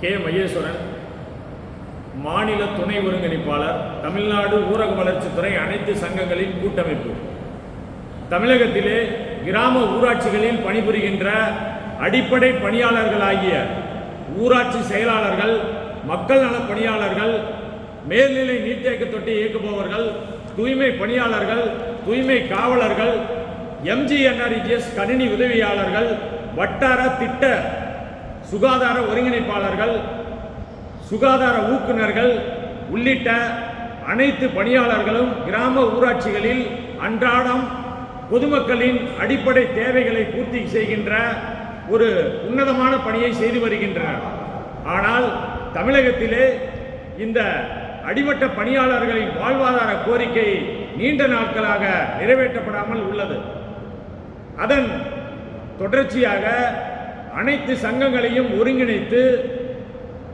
K Maheswaran மாநில துணை ஒருங்கிணைப்பாளர் தமிழ்நாடு ஊரக வளர்ச்சித்துறை அனைத்து சங்கங்களின் கூட்டமைப்பு. தமிழகத்திலே கிராம ஊராட்சிகளில் பணிபுரிகின்ற அடிப்படை பணியாளர்களாகிய ஊராட்சி செயலாளர்கள் மக்கள் நலப் பணியாளர்கள் மேல்நிலை நீர்த்தேக்க தொட்டி இயக்குபவர்கள் தூய்மை பணியாளர்கள் தூய்மை காவலர்கள் எம்ஜிஎன்ஆர்இஜிஎஸ் கணினி உதவியாளர்கள் வட்டார திட்ட சுகாதார ஒருங்கிணைப்பாளர்கள் சுகாதார ஊக்குநர்கள் உள்ளிட்ட அனைத்து பணியாளர்களும் கிராம ஊராட்சிகளில் அன்றாடம் பொதுமக்களின் அடிப்படை தேவைகளை பூர்த்தி செய்கின்ற ஒரு உன்னதமான பணியை செய்து வருகின்றனர். ஆனால் தமிழகத்திலே இந்த அடிமட்ட பணியாளர்களின் வாழ்வாதார கோரிக்கை நீண்ட நாட்களாக நிறைவேற்றப்படாமல் உள்ளது. அதன் தொடர்ச்சியாக அனைத்து சங்கங்களையும் ஒருங்கிணைத்து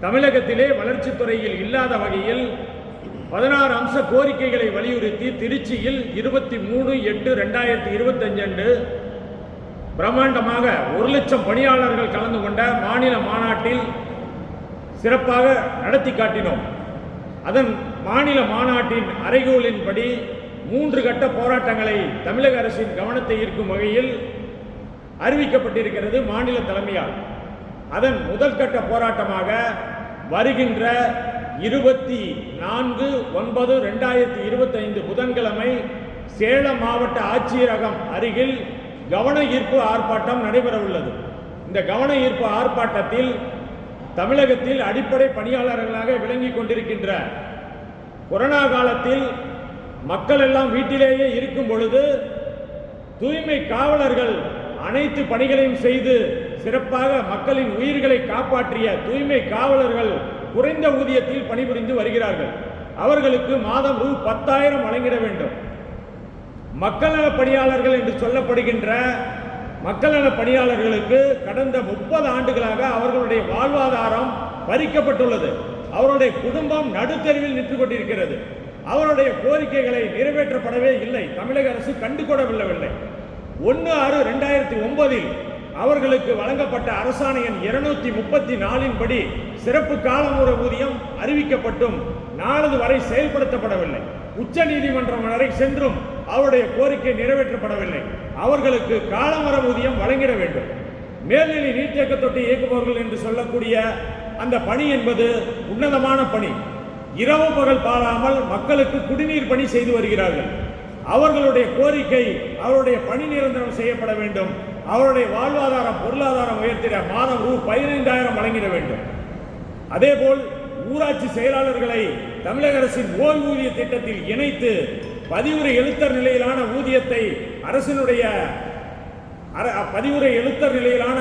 தமிழகத்திலே வளர்ச்சித் துறையில் இல்லாத வகையில் பதினாறு அம்ச கோரிக்கைகளை வலியுறுத்தி திருச்சியில் இருபத்தி மூணு எட்டு ரெண்டாயிரத்தி இருபத்தஞ்சு அன்று பிரம்மாண்டமாக ஒரு லட்சம் பணியாளர்கள் கலந்து கொண்ட மாநில மாநாட்டில் சிறப்பாக நடத்தி காட்டினோம். அதன் மாநில மாநாட்டின் அறைகூலின்படி மூன்று கட்ட போராட்டங்களை தமிழக அரசின் கவனத்தை ஈர்க்கும் வகையில் அறிவிக்கப்பட்டிருக்கிறது மாநில தலைமையால். அதன் முதல் கட்ட போராட்டமாக வருகின்ற இருபத்தி நான்கு ஒன்பது ரெண்டாயிரத்தி இருபத்தைந்து புதன்கிழமை சேலம் மாவட்ட ஆட்சியரகம் அருகில் கவன ஈர்ப்பு ஆர்ப்பாட்டம் நடைபெற உள்ளது இந்த கவன ஈர்ப்பு ஆர்ப்பாட்டத்தில் தமிழகத்தில் அடிப்படை பணியாளர்களாக விளங்கிக் கொண்டிருக்கின்ற கொரோனா காலத்தில் மக்கள் எல்லாம் வீட்டிலேயே இருக்கும் பொழுது தூய்மை காவலர்கள் அனைத்து பணிகளையும் செய்து சிறப்பாக மக்களின் உயிர்களை காப்பாற்றிய தூய்மை காவலர்கள் குறைந்த ஊதியத்தில் பணிபுரிந்து வருகிறார்கள். அவர்களுக்கு மாதம் ரூ. பத்தாயிரம் வழங்கிட வேண்டும். மக்கள் நல பணியாளர்கள் என்று சொல்லப்படுகின்ற மக்கள் நல பணியாளர்களுக்கு கடந்த முப்பது ஆண்டுகளாக அவர்களுடைய வாழ்வாதாரம் பறிக்கப்பட்டுள்ளது. அவருடைய குடும்பம் நடுத்தருவில் நின்று கொண்டிருக்கிறது அவருடைய கோரிக்கைகளை நிறைவேற்றப்படவே இல்லை. தமிழக அரசு கண்டுகொள்ளவில்லை ஒன்று ஆறு ரெண்டாயிரத்தி ஒன்பதில் அவர்களுக்கு வழங்கப்பட்ட அரசாணை எண் இருநூத்தி முப்பத்தி நாலின் படி சிறப்பு காலமுறை ஊதியம் அறிவிக்கப்பட்டும். நாளது வரை செயல்படுத்தப்படவில்லை. உச்ச நீதிமன்றம் வரை சென்றும் அவருடைய கோரிக்கை நிறைவேற்றப்படவில்லை. அவர்களுக்கு காலமர ஊதியம் வழங்கிட வேண்டும். மேல்நிலை நீர்த்தேக்க தொட்டி இயக்குபவர்கள் என்று சொல்லக்கூடிய அந்த பணி என்பது உன்னதமான பணி. இரவு பகல் பாராமல் மக்களுக்கு குடிநீர் பணி செய்து வருகிறார்கள். அவர்களுடைய கோரிக்கை அவருடைய பணி நிரந்தரம் செய்யப்பட வேண்டும். அவருடைய வாழ்வாதாரம் பொருளாதாரம் உயர்த்திட மாதம் ரூ பதினைந்தாயிரம் வழங்கிட வேண்டும். அதேபோல் ஊராட்சி செயலாளர்களை தமிழக அரசின் ஓய்வூதிய திட்டத்தில் இணைத்து பதிவுரை எழுத்தர் நிலையிலான ஊதியத்தை அரசினுடைய பதிவுரை எழுத்தர் நிலையிலான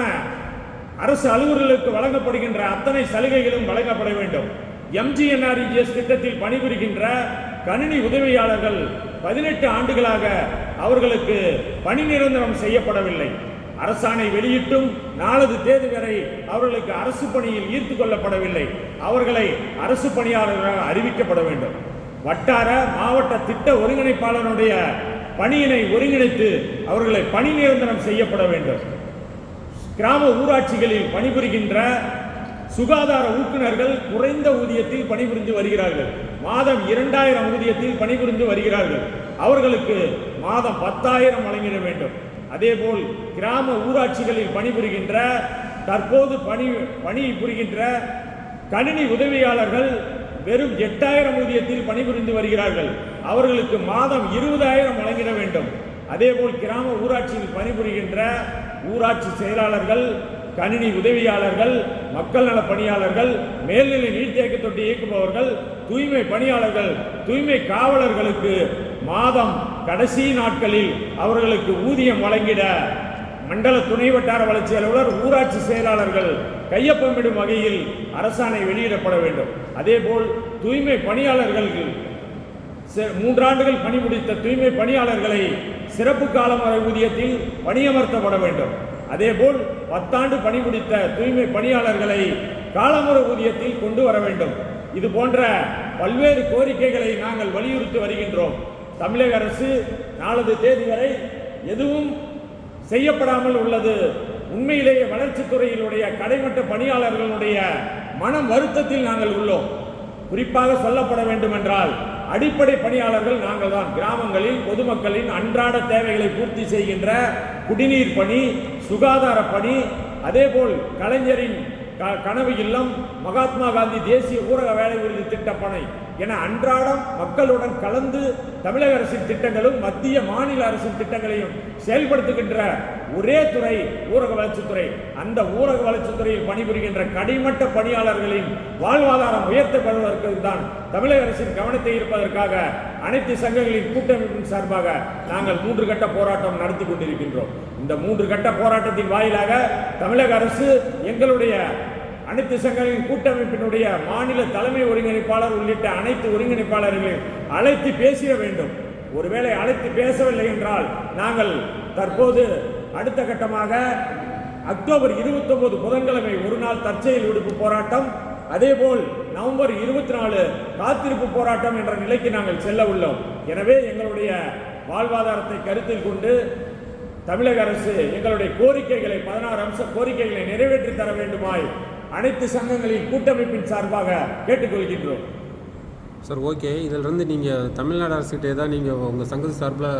அரசு அலுவலர்களுக்கு வழங்கப்படுகின்ற அத்தனை சலுகைகளும் வழங்கப்பட வேண்டும். எம்ஜிஎன்ஆர்இஜிஎஸ் திட்டத்தில் பணிபுரிகின்ற கணினி உதவியாளர்கள் பதினெட்டு ஆண்டுகளாக அவர்களுக்கு பணி நிரந்தரம் செய்யப்படவில்லை. அரசாணை வெளியிட்டும் நாலது தேதி வரை அவர்களுக்கு அரசு பணியில் ஈர்த்து கொள்ளப்படவில்லை. அவர்களை அரசு பணியாளர்களாக அறிவிக்கப்பட வேண்டும். வட்டார மாவட்ட திட்ட ஒருங்கிணைப்பாளருடைய பணியினை ஒருங்கிணைத்து அவர்களை பணி நிரந்தரம் செய்யப்பட வேண்டும். கிராம ஊராட்சிகளில் பணிபுரிகின்ற சுகாதார ஊக்குநர்கள் குறைந்த ஊதியத்தில் பணிபுரிந்து வருகிறார்கள். மாதம் இரண்டாயிரம் ஊதியத்தில் பணிபுரிந்து வருகிறார்கள். அவர்களுக்கு மாதம் பத்தாயிரம் வழங்கிட வேண்டும். அதேபோல் கிராம ஊராட்சிகளில் பணிபுரிகின்ற தற்போது பணி பணி புரிகின்ற கணினி உதவியாளர்கள் வெறும் எட்டாயிரம் ஊதியத்தில் பணிபுரிந்து வருகிறார்கள். அவர்களுக்கு மாதம் இருபதாயிரம் வழங்கிட வேண்டும். அதேபோல் கிராம ஊராட்சியில் பணிபுரிகின்ற ஊராட்சி செயலாளர்கள் கணினி உதவியாளர்கள் மக்கள் நல பணியாளர்கள் மேல்நிலை நீர்த்தேக்க தொட்டி இயக்குபவர்கள் தூய்மை பணியாளர்கள் தூய்மை காவலர்களுக்கு மாதம் கடைசி நாட்களில் அவர்களுக்கு ஊதியம் வழங்கிட மண்டல துணை வட்டார வளர்ச்சி அலுவலர் ஊராட்சி செயலாளர்கள் கையொப்பமிடும் வகையில் அரசாணை வெளியிடப்பட வேண்டும். அதேபோல் தூய்மை பணியாளர்கள் சி- மூன்றாண்டுகள் பணிபுரித்த தூய்மை பணியாளர்களை சிறப்பு காலமுறை ஊதியத்தில் பணியமர்த்தப்பட வேண்டும். அதேபோல் பத்தாண்டு பணிபுரித்த தூய்மை பணியாளர்களை காலமுறை ஊதியத்தில் கொண்டு வர வேண்டும். இது போன்ற பல்வேறு கோரிக்கைகளை நாங்கள் வலியுறுத்தி வருகின்றோம். தமிழக அரசு நாளது தேதி வரை எதுவும் செய்யப்படாமல் உள்ளது. உண்மையிலேயே வளர்ச்சித் துறையினுடைய கடைமட்ட பணியாளர்களுடைய மனம் வருத்தத்தில் நாங்கள் உள்ளோம். குறிப்பாக சொல்லப்பட வேண்டுமென்றால் அடிப்படை பணியாளர்கள் நாங்கள் தான் கிராமங்களில் பொதுமக்களின் அன்றாட தேவைகளை பூர்த்தி செய்கின்ற குடிநீர் பணி சுகாதார பணி அதேபோல் கலைஞரின் கனவு இல்லம் மகாத்மா காந்தி தேசிய ஊரக வேலை உறுதி திட்டப்பணை என அன்றாடம் மக்களுடன் கலந்து தமிழக அரசின் திட்டங்களும் மத்திய மாநில அரசின் திட்டங்களையும் செயல்படுத்துகின்ற ஒரே துறை ஊரக வளர்ச்சித்துறை அந்த ஊரக வளர்ச்சித்துறையில் பணிபுரிகின்ற கடிமட்ட பணியாளர்களின் வாழ்வாதாரம் உயர்த்தப்படுவதற்கு தான் தமிழக அரசின் கவனத்தை ஈர்ப்பதற்காக அனைத்து சங்கங்களின் கூட்டமைப்பின் சார்பாக நாங்கள் மூன்று கட்ட போராட்டம் நடத்தி கொண்டிருக்கின்றோம். இந்த மூன்று கட்ட போராட்டத்தின் வாயிலாக தமிழக அரசு எங்களுடைய அனைத்து சங்கங்களின் கூட்டமைப்பினுடைய மாநில தலைமை ஒருங்கிணைப்பாளர் உள்ளிட்ட அனைத்து ஒருங்கிணைப்பாளர்களையும் அழைத்து பேசிட வேண்டும். ஒருவேளை அழைத்து பேசவில்லை என்றால் நாங்கள் தற்போது அடுத்த கட்டமாக அக்டோபர் 29 புதன்கிழமை ஒரு நாள் தற்செயல் விடுப்பு போராட்டம் அதேபோல் நவம்பர் இருபத்தி நாலு காத்திருப்பு போராட்டம் என்ற நிலைக்கு நாங்கள் செல்ல உள்ளோம். எனவே எங்களுடைய வாழ்வாதாரத்தை கருத்தில் கொண்டு தமிழக அரசு எங்களுடைய கோரிக்கைகளை பதினாறு அம்ச கோரிக்கைகளை நிறைவேற்றி தர வேண்டுமாய் அனைத்து சங்கங்களின் கூட்டமைப்பின் சார்பாக கேட்டுக்கொள்கின்றோம். சார் ஓகே இதிலிருந்து நீங்கள் தமிழ்நாடு அரசுகிட்ட ஏதாவது நீங்கள் உங்கள் சங்கத்து சார்பில்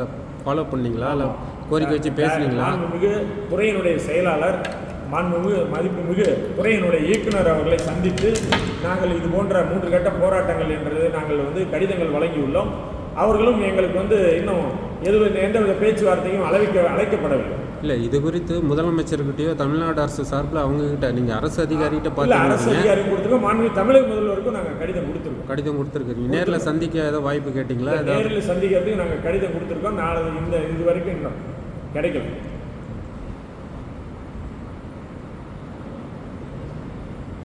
ஃபாலோ பண்ணீங்களா? இல்லை கோரிக்கை வச்சு பேசுனீங்களா? மாண்புமிகு துறையினுடைய செயலாளர் மாண்புமிகு மதிப்புமிகு துறையினுடைய இயக்குனர் அவர்களை சந்தித்து நாங்கள் இது போன்ற மூன்று கட்ட போராட்டங்கள் என்றது நாங்கள் வந்து கடிதங்கள் வழங்கியுள்ளோம். அவர்களும் எங்களுக்கு வந்து இன்னும் எது எந்தவித பேச்சுவார்த்தையும் அழைக்க அழைக்கப்படவில்லை. இல்லை இது குறித்து முதலமைச்சர்கிட்டயோ தமிழ்நாடு அரசு சார்பில் அவங்ககிட்ட நீங்கள் அரசு அதிகாரிகிட்ட இல்ல அரசு அதிகாரி கொடுத்துருக்கோம் மாண்புமிகு தமிழக முதல்வருக்கும் நாங்கள் கடிதம் கொடுத்துருக்கோம். கடிதம் கொடுத்துருக்கீங்க. நேரில் சந்திக்க ஏதோ வாய்ப்பு கேட்டிங்களா? நேரில் சந்திக்கிறதுக்கு நாங்கள் கடிதம் கொடுத்துருக்கோம். நாளை இந்த இது வரைக்கும் இன்னும் கிடைக்கல.